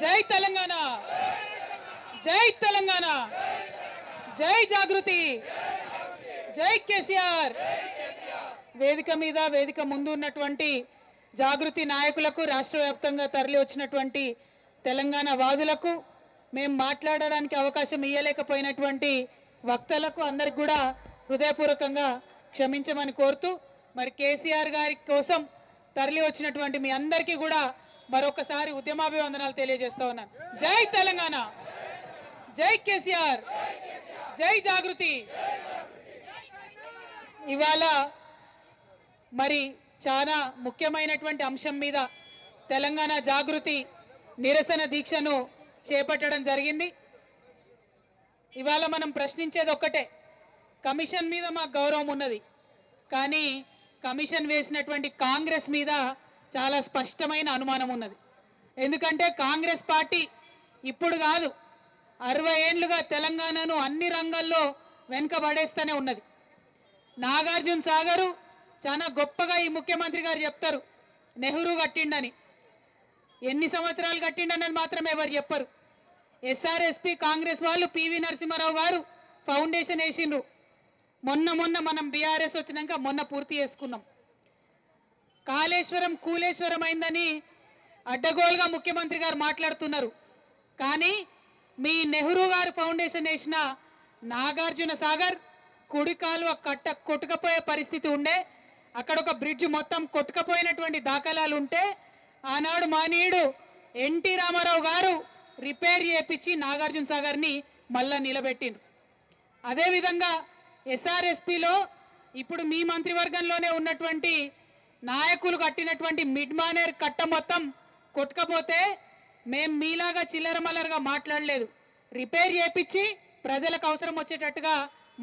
జై తెలంగాణ. జై తెలంగాణ. జై జాగృతి. జై కేసీఆర్. వేదిక మీద వేదిక ముందు ఉన్నటువంటి జాగృతి నాయకులకు రాష్ట్ర వ్యాప్తంగా తరలి వచ్చినటువంటి తెలంగాణ వాదులకు మేము మాట్లాడడానికి అవకాశం ఇవ్వలేకపోయినటువంటి వక్తలకు అందరికి కూడా హృదయపూర్వకంగా క్షమించమని కోరుతూ మరి కేసీఆర్ గారి కోసం తరలి వచ్చినటువంటి మీ అందరికీ కూడా మరొకసారి ఉద్యమాభివందనాలు తెలియజేస్తా ఉన్నాను. జై తెలంగాణ. జై కేసీఆర్. జై జాగృతి. ఇవాళ మరి చాలా ముఖ్యమైనటువంటి అంశం మీద తెలంగాణ జాగృతి నిరసన దీక్షను చేపట్టడం జరిగింది. ఇవాళ మనం ప్రశ్నించేది ఒక్కటే. కమిషన్ మీద మాకు గౌరవం ఉన్నది. కానీ కమిషన్ వేసినటువంటి కాంగ్రెస్ మీద చాలా స్పష్టమైన అనుమానం ఉన్నది. ఎందుకంటే కాంగ్రెస్ పార్టీ ఇప్పుడు కాదు అరవై ఏండ్లుగా తెలంగాణను అన్ని రంగాల్లో వెనుకబడేస్తూనే ఉన్నది. నాగార్జున సాగరు చాలా గొప్పగా ఈ ముఖ్యమంత్రి గారు చెప్తారు నెహ్రూ కట్టిండని. ఎన్ని సంవత్సరాలు కట్టిండని మాత్రమే ఎవరు చెప్పరు. ఎస్ఆర్ఎస్పి కాంగ్రెస్ వాళ్ళు పివి నరసింహారావు గారు ఫౌండేషన్ వేసిండ్రు. మొన్న మొన్న మనం బీఆర్ఎస్ వచ్చినాక మొన్న పూర్తి చేసుకున్నాం. కాళేశ్వరం కూలేశ్వరం అయిందని అడ్డగోలుగా ముఖ్యమంత్రి గారు మాట్లాడుతున్నారు. కానీ మీ నెహ్రూ గారు ఫౌండేషన్ వేసిన నాగార్జున సాగర్ కుడి కాలువ కట్ట కొట్టుకపోయే పరిస్థితి ఉండే అక్కడ ఒక బ్రిడ్జ్ మొత్తం కొట్టుకపోయినటువంటి దాఖలాలు ఉంటే ఆనాడు మానీయుడు ఎన్టీ రామారావు గారు రిపేర్ చేపించి నాగార్జున సాగర్ని మళ్ళా నిలబెట్టిండ్రు. అదేవిధంగా ఎస్ఆర్ఎస్పిలో ఇప్పుడు మీ మంత్రివర్గంలోనే ఉన్నటువంటి నాయకులు కట్టినటువంటి మిడ్ మానేర్ కట్ట మొత్తం కొట్టుకపోతే మేం మీలాగా చిల్లరమల్లరగా మాట్లాడలేదు. రిపేర్ చేపించి ప్రజలకు అవసరం వచ్చేటట్టుగా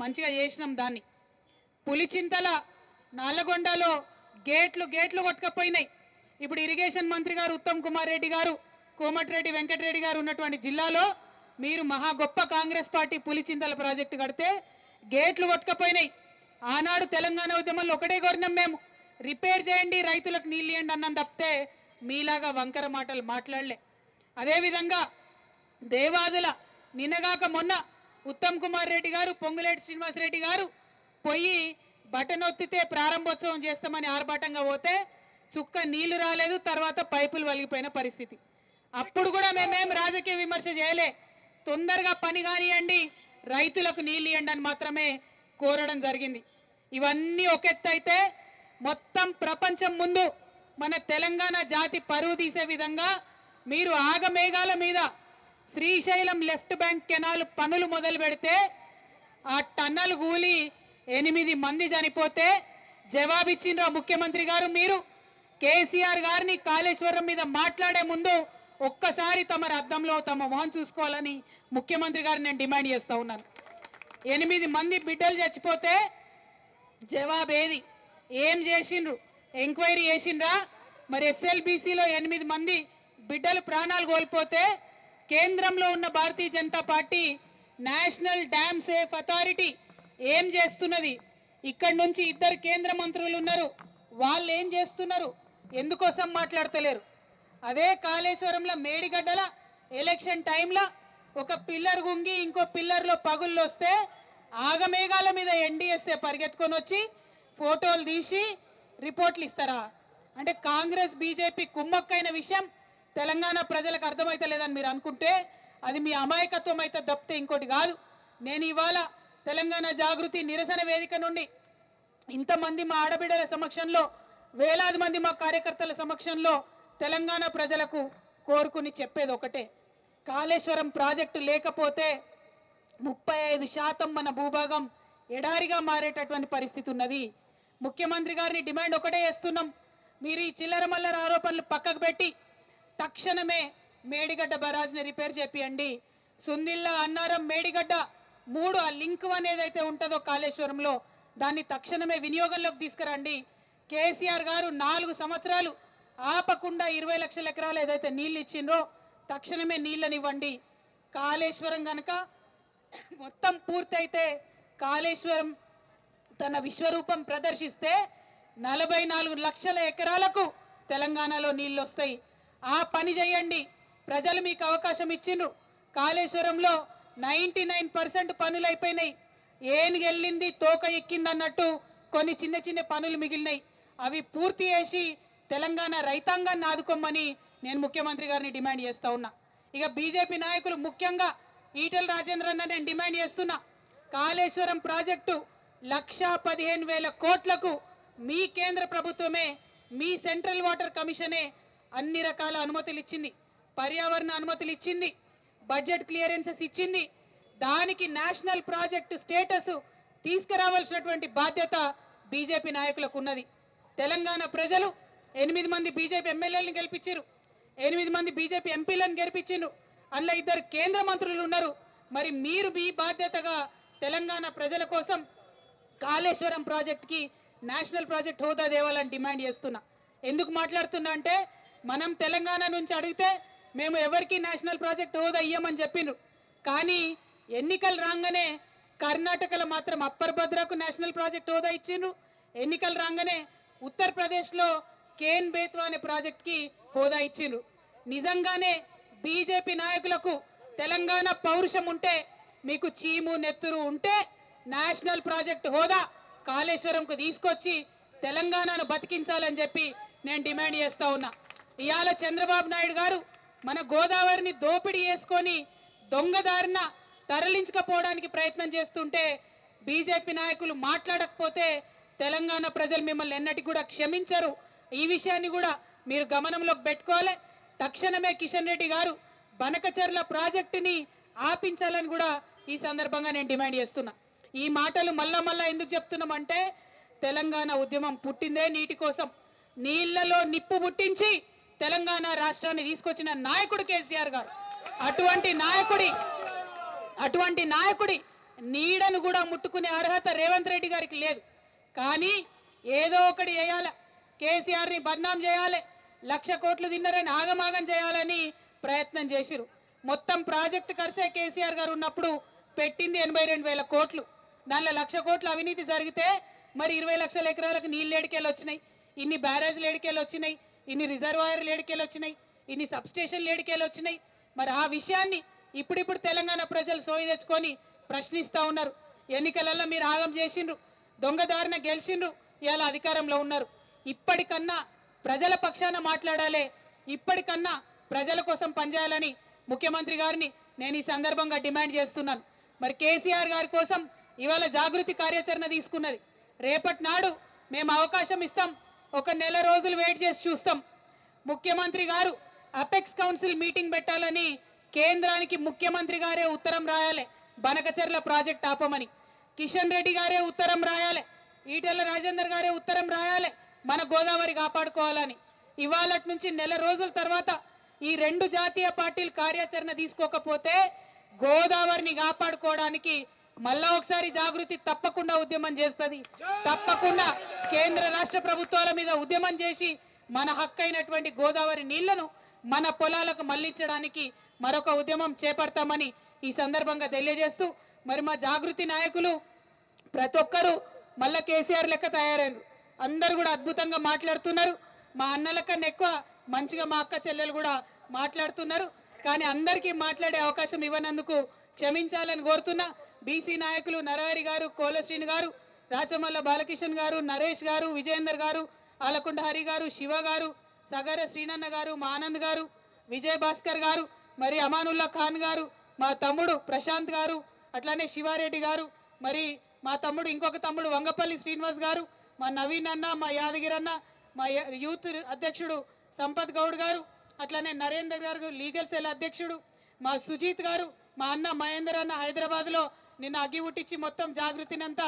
మంచిగా చేసినాం దాన్ని. పులిచింతల నల్లగొండలో గేట్లు గేట్లు కొట్టుకపోయినాయి. ఇప్పుడు ఇరిగేషన్ మంత్రి గారు ఉత్తమ్ కుమార్ రెడ్డి గారు కోమటిరెడ్డి వెంకటరెడ్డి గారు ఉన్నటువంటి జిల్లాలో మీరు మహా గొప్ప కాంగ్రెస్ పార్టీ పులిచింతల ప్రాజెక్టు కడితే గేట్లు కొట్టుకపోయినాయి. ఆనాడు తెలంగాణ ఉద్యమంలో ఒకటే కోరినాం మేము. రిపేర్ చేయండి రైతులకు నీళ్ళు ఇవ్వండి అన్నం తప్పితే మీలాగా వంకర మాటలు మాట్లాడలే. అదేవిధంగా దేవాదుల నిన్నగాక మొన్న ఉత్తమ్ కుమార్ రెడ్డి గారు పొంగులేటి శ్రీనివాసరెడ్డి గారు పోయి బటన్ ఒత్తితే ప్రారంభోత్సవం చేస్తామని ఆర్భాటంగా పోతే చుక్క నీళ్ళు రాలేదు తర్వాత పైపులు వలిగిపోయిన పరిస్థితి. అప్పుడు కూడా మేమేం రాజకీయ విమర్శ చేయలే. తొందరగా పని కానివ్వండి రైతులకు నీళ్ళు ఇవ్వండి అని మాత్రమే కోరడం జరిగింది. ఇవన్నీ ఒక ఎత్తు అయితే మొత్తం ప్రపంచం ముందు మన తెలంగాణ జాతి పరువు తీసే విధంగా మీరు ఆగమేఘాల మీద శ్రీశైలం లెఫ్ట్ బ్యాంక్ కెనాల్ పనులు మొదలు పెడితే ఆ టన్నల్ కూలి ఎనిమిది మంది చనిపోతే జవాబిచ్చిండ్రా ఆ ముఖ్యమంత్రి గారు మీరు. కేసీఆర్ గారిని కాళేశ్వరం మీద మాట్లాడే ముందు ఒక్కసారి తమ అర్థంలో తమ మొహం చూసుకోవాలని ముఖ్యమంత్రి గారు నేను డిమాండ్ చేస్తూ ఉన్నాను. ఎనిమిది మంది బిడ్డలు చచ్చిపోతే జవాబేది? ఏది ఏం చేసిండ్రు? ఎంక్వైరీ చేసిండ్రా? మరి ఎస్ఎల్బిసిలో ఎనిమిది మంది బిడ్డలు ప్రాణాలు కోల్పోతే కేంద్రంలో ఉన్న Bharatiya Janata party national dam safe authority ఏం చేస్తున్నది? ఇక్కడి నుంచి ఇద్దరు కేంద్ర మంత్రులు ఉన్నారు. వాళ్ళు ఏం చేస్తున్నారు? ఎందుకోసం మాట్లాడతలేరు? అదే కాళేశ్వరంలో మేడిగడ్డల ఎలక్షన్ టైంలో ఒక పిల్లర్ గుంగి ఇంకో పిల్లర్లో పగుళ్ళు వస్తే ఆగమేఘాల మీద ఎన్డీఎస్ఏ పరిగెత్తుకొని వచ్చి ఫోటోలు తీసి రిపోర్ట్లు ఇస్తారా? అంటే కాంగ్రెస్ బీజేపీ కుమ్మక్కైన విషయం తెలంగాణ ప్రజలకు అర్థమైతే లేదని మీరు అనుకుంటే అది మీ అమాయకత్వం అయితే తప్పితే ఇంకోటి కాదు. నేను ఇవాళ తెలంగాణ జాగృతి నిరసన వేదిక నుండి ఇంతమంది మా ఆడబిడ్డల సమక్షంలో వేలాది మంది మా కార్యకర్తల సమక్షంలో తెలంగాణ ప్రజలకు కోరుకుని చెప్పేది ఒకటే. కాళేశ్వరం ప్రాజెక్టు లేకపోతే ముప్పై ఐదు శాతం మన భూభాగం ఎడారిగా మారేటటువంటి పరిస్థితి ఉన్నది. ముఖ్యమంత్రి గారిని డిమాండ్ ఒకటే చేస్తున్నాం. మీరు ఈ చిల్లర మల్లర ఆరోపణలు పక్కకు పెట్టి తక్షణమే మేడిగడ్డ బరాజ్ని రిపేర్ చేపియండి. సుందిల్లా అన్నారం మేడిగడ్డ మూడు ఆ లింక్ అనేదైతే ఉంటుందో కాళేశ్వరంలో దాన్ని తక్షణమే వినియోగంలోకి తీసుకురండి. కేసీఆర్ గారు నాలుగు సంవత్సరాలు ఆపకుండా ఇరవై లక్షల ఎకరాలు ఏదైతే నీళ్ళు ఇచ్చిండ్రో తక్షణమే నీళ్ళనివ్వండి. కాళేశ్వరం కనుక మొత్తం పూర్తయితే కాళేశ్వరం తన విశ్వరూపం ప్రదర్శిస్తే నలభై నాలుగు లక్షల ఎకరాలకు తెలంగాణలో నీళ్ళు వస్తాయి ఆ పని చేయండి. ప్రజలు మీకు అవకాశం ఇచ్చిండ్రు. కాళేశ్వరంలో నైంటీ నైన్ పర్సెంట్ పనులు అయిపోయినాయి ఏనుగు తోక ఎక్కింది అన్నట్టు కొన్ని చిన్న చిన్న పనులు మిగిలినాయి. అవి పూర్తి చేసి తెలంగాణ రైతాంగాన్ని ఆదుకోమని నేను ముఖ్యమంత్రి గారిని డిమాండ్ చేస్తా ఉన్నా. ఇక బీజేపీ నాయకులు ముఖ్యంగా ఈటల రాజేంద్ర అన్న నేను డిమాండ్ చేస్తున్నా. కాళేశ్వరం ప్రాజెక్టు లక్షా పదిహేను వేల కోట్లకు మీ కేంద్ర ప్రభుత్వమే మీ సెంట్రల్ వాటర్ కమిషనే అన్ని రకాల అనుమతులు ఇచ్చింది. పర్యావరణ అనుమతులు ఇచ్చింది. బడ్జెట్ క్లియరెన్సెస్ ఇచ్చింది. దానికి నేషనల్ ప్రాజెక్టు స్టేటస్ తీసుకురావాల్సినటువంటి బాధ్యత బీజేపీ నాయకులకు ఉన్నది. తెలంగాణ ప్రజలు ఎనిమిది మంది బీజేపీ ఎమ్మెల్యేలను గెలిపించారు. ఎనిమిది మంది బీజేపీ ఎంపీలను గెలిపించారు. అందులో ఇద్దరు కేంద్ర మంత్రులు ఉన్నారు. మరి మీరు మీ బాధ్యతగా తెలంగాణ ప్రజల కోసం కాళేశ్వరం ప్రాజెక్ట్కి నేషనల్ ప్రాజెక్ట్ హోదా దేవాలని డిమాండ్ చేస్తున్నా. ఎందుకు మాట్లాడుతున్నా అంటే మనం తెలంగాణ నుంచి అడిగితే మేము ఎవరికి నేషనల్ ప్రాజెక్ట్ హోదా ఇయ్యమని చెప్పిండ్రు కానీ ఎన్నికలు రాగానే కర్ణాటకలో మాత్రం అప్పర్ భద్రకు నేషనల్ ప్రాజెక్ట్ హోదా ఇచ్చిండ్రు. ఎన్నికలు రాగానే ఉత్తరప్రదేశ్లో కేన్ బేత్వా అనే ప్రాజెక్ట్కి హోదా ఇచ్చిండ్రు. నిజంగానే బీజేపీ నాయకులకు తెలంగాణ పౌరుషం ఉంటే మీకు చీము నెత్తురు ఉంటే నేషనల్ ప్రాజెక్ట్ హోదా కాళేశ్వరంకు తీసుకొచ్చి తెలంగాణను బతికించాలని చెప్పి నేను డిమాండ్ చేస్తా ఉన్నా. ఇవాళ చంద్రబాబు నాయుడు గారు మన గోదావరిని దోపిడీ చేసుకొని దొంగదారిన తరలించకపోవడానికి ప్రయత్నం చేస్తుంటే బీజేపీ నాయకులు మాట్లాడకపోతే తెలంగాణ ప్రజలు మిమ్మల్ని ఎన్నటికి కూడా క్షమించరు. ఈ విషయాన్ని కూడా మీరు గమనంలోకి పెట్టుకోవాలి. తక్షణమే కిషన్ రెడ్డి గారు బనకచర్ల ప్రాజెక్టుని ఆపించాలని కూడా ఈ సందర్భంగా నేను డిమాండ్ చేస్తున్నా. ఈ మాటలు మళ్ళా మళ్ళా ఎందుకు చెప్తున్నామంటే తెలంగాణ ఉద్యమం పుట్టిందే నీటి కోసం. నీళ్ళలో నిప్పు పుట్టించి తెలంగాణ రాష్ట్రాన్ని తీసుకొచ్చిన నాయకుడు కేసీఆర్ గారు. అటువంటి నాయకుడి అటువంటి నాయకుడి నీడను కూడా ముట్టుకునే అర్హత రేవంత్ రెడ్డి గారికి లేదు. కానీ ఏదో ఒకటి చేయాలి. కేసీఆర్ని బద్నాం చేయాలి. లక్ష కోట్లు తిన్నారని ఆగమాగం చేయాలని ప్రయత్నం చేసిరు మొత్తం ప్రాజెక్టు ఖర్చే కేసీఆర్ గారు ఉన్నప్పుడు పెట్టింది ఎనభై రెండు వేల కోట్లు. దానిలో లక్ష కోట్ల అవినీతి జరిగితే మరి ఇరవై లక్షల ఎకరాలకు నీళ్ళు ఏడికెళ్ళి వచ్చినాయి. ఇన్ని బ్యారేజ్లు ఏడికెళ్ళి వచ్చినాయి. ఇన్ని రిజర్వాయర్లు ఏడికెళ్ళి వచ్చినాయి. ఇన్ని సబ్స్టేషన్లు ఏడికెళ్ళి వచ్చినాయి. మరి ఆ విషయాన్ని ఇప్పుడిప్పుడు తెలంగాణ ప్రజలు సోయి తెచ్చుకొని ప్రశ్నిస్తా ఉన్నారు. ఎన్నికలలో మీరు ఆగం చేసిండ్రు. దొంగదారిన గెలిచిండ్రు. ఇలా అధికారంలో ఉన్నారు. ఇప్పటికన్నా ప్రజల పక్షాన మాట్లాడాలి. ఇప్పటికన్నా ప్రజల కోసం పనిచేయాలని ముఖ్యమంత్రి గారిని నేను ఈ సందర్భంగా డిమాండ్ చేస్తున్నాను. మరి కేసీఆర్ గారి కోసం ఇవాళ జాగృతి కార్యాచరణ తీసుకున్నది. రేపటి నాడు మేము అవకాశం ఇస్తాం. ఒక నెల రోజులు వెయిట్ చేసి చూస్తాం. ముఖ్యమంత్రి గారు అపెక్స్ కౌన్సిల్ మీటింగ్ పెట్టాలని కేంద్రానికి ముఖ్యమంత్రి గారే ఉత్తరం రాయాలి. బనకచెర్ల ప్రాజెక్ట్ ఆపమని. కిషన్ రెడ్డి గారే ఉత్తరం రాయాలి. ఈటెల రాజేందర్ గారే ఉత్తరం రాయాలి. మన గోదావరి కాపాడుకోవాలని. ఇవాళటి నుంచి నెల రోజుల తర్వాత ఈ రెండు జాతీయ పార్టీలు కార్యాచరణ తీసుకోకపోతే గోదావరిని కాపాడుకోవడానికి మళ్ళా ఒకసారి జాగృతి తప్పకుండా ఉద్యమం చేస్తుంది. తప్పకుండా కేంద్ర రాష్ట్ర ప్రభుత్వాల మీద ఉద్యమం చేసి మన హక్కైనటువంటి గోదావరి నీళ్ళను మన పొలాలకు మళ్ళించడానికి మరొక ఉద్యమం చేపడతామని ఈ సందర్భంగా తెలియజేస్తూ మరి మా జాగృతి నాయకులు ప్రతి ఒక్కరూ మళ్ళా కేసీఆర్ లెక్క తయారయ్యారు. అందరూ కూడా అద్భుతంగా మాట్లాడుతున్నారు. మా అన్నల కన్నా ఎక్కువ మంచిగా మా అక్క చెల్లెలు కూడా మాట్లాడుతున్నారు. కానీ అందరికీ మాట్లాడే అవకాశం ఇవ్వనందుకు క్షమించాలని కోరుతున్నా. బీసీ నాయకులు నరహరి గారు కోలశ్రీని గారు రాచమల్ల బాలకిషన్ గారు నరేష్ గారు విజయేందర్ గారు ఆలకొండ హరి గారు శివ గారు సగర శ్రీనన్న గారు మా ఆనంద్ గారు విజయ్ భాస్కర్ గారు మరి అమానుల్లా ఖాన్ గారు మా తమ్ముడు ప్రశాంత్ గారు అట్లానే శివారెడ్డి గారు మరి మా తమ్ముడు ఇంకొక తమ్ముడు వంగపల్లి శ్రీనివాస్ గారు మా నవీన్ అన్న మా యాదగిరి అన్న మా యూత్ అధ్యక్షుడు సంపత్ గౌడ్ గారు అట్లానే నరేందర్ గారు లీగల్ సెల్ అధ్యక్షుడు మా సుజీత్ గారు మా అన్న మహేందర్ అన్న హైదరాబాద్లో నిన్న అగ్గి ఉట్టించి మొత్తం జాగృతినంతా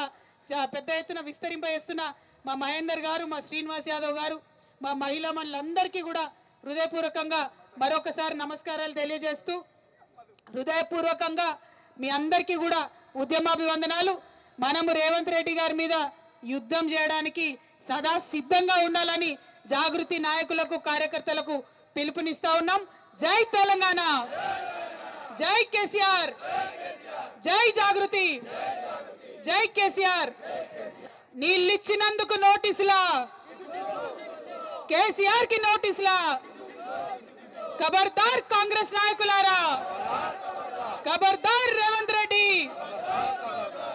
జా- పెద్ద ఎత్తున విస్తరింపజేస్తున్న మా మహేందర్ గారు మా శ్రీనివాస్ యాదవ్ గారు మా మహిళా మనులందరికీ కూడా హృదయపూర్వకంగా మరొకసారి నమస్కారాలు తెలియజేస్తూ హృదయపూర్వకంగా మీ అందరికీ కూడా ఉద్యమాభివందనాలు. మనము రేవంత్ రెడ్డి గారి మీద యుద్ధం చేయడానికి సదా సిద్ధంగా ఉండాలని జాగృతి నాయకులకు కార్యకర్తలకు పిలుపునిస్తా ఉన్నాం. జై తెలంగాణ! జై కేసీఆర్. జై జాగృతి. జై కేసీఆర్. నీళ్ళిచ్చినందుకు నోటీసులా? కేసీఆర్కి నోటీసులా? ఖబర్దార్ కాంగ్రెస్ నాయకులారా? ఖబర్దార్ రేవంత్ రెడ్డి.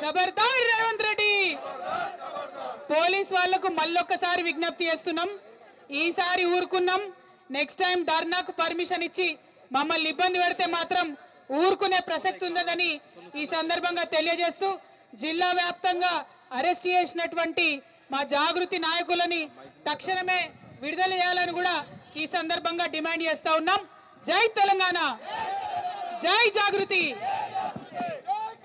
ఖబర్దార్ రేవంత్ రెడ్డి. పోలీస్ వాళ్ళకు మళ్ళొక్కసారి విజ్ఞప్తి చేస్తున్నాం. ఈసారి ఊరుకున్నాం. నెక్స్ట్ టైం ధర్నాకు పర్మిషన్ ఇచ్చి మమ్మల్ని ఇబ్బంది పెడితే మాత్రం ఊరుకునే ప్రసక్తి ఉన్నదని ఈ సందర్భంగా తెలియజేస్తూ జిల్లా వ్యాప్తంగా అరెస్ట్ చేసినటువంటి మా జాగృతి నాయకులని తక్షణమే విడుదల చేయాలని కూడా ఈ సందర్భంగా డిమాండ్ చేస్తా ఉన్నాం. జై తెలంగాణ! జై జాగృతి!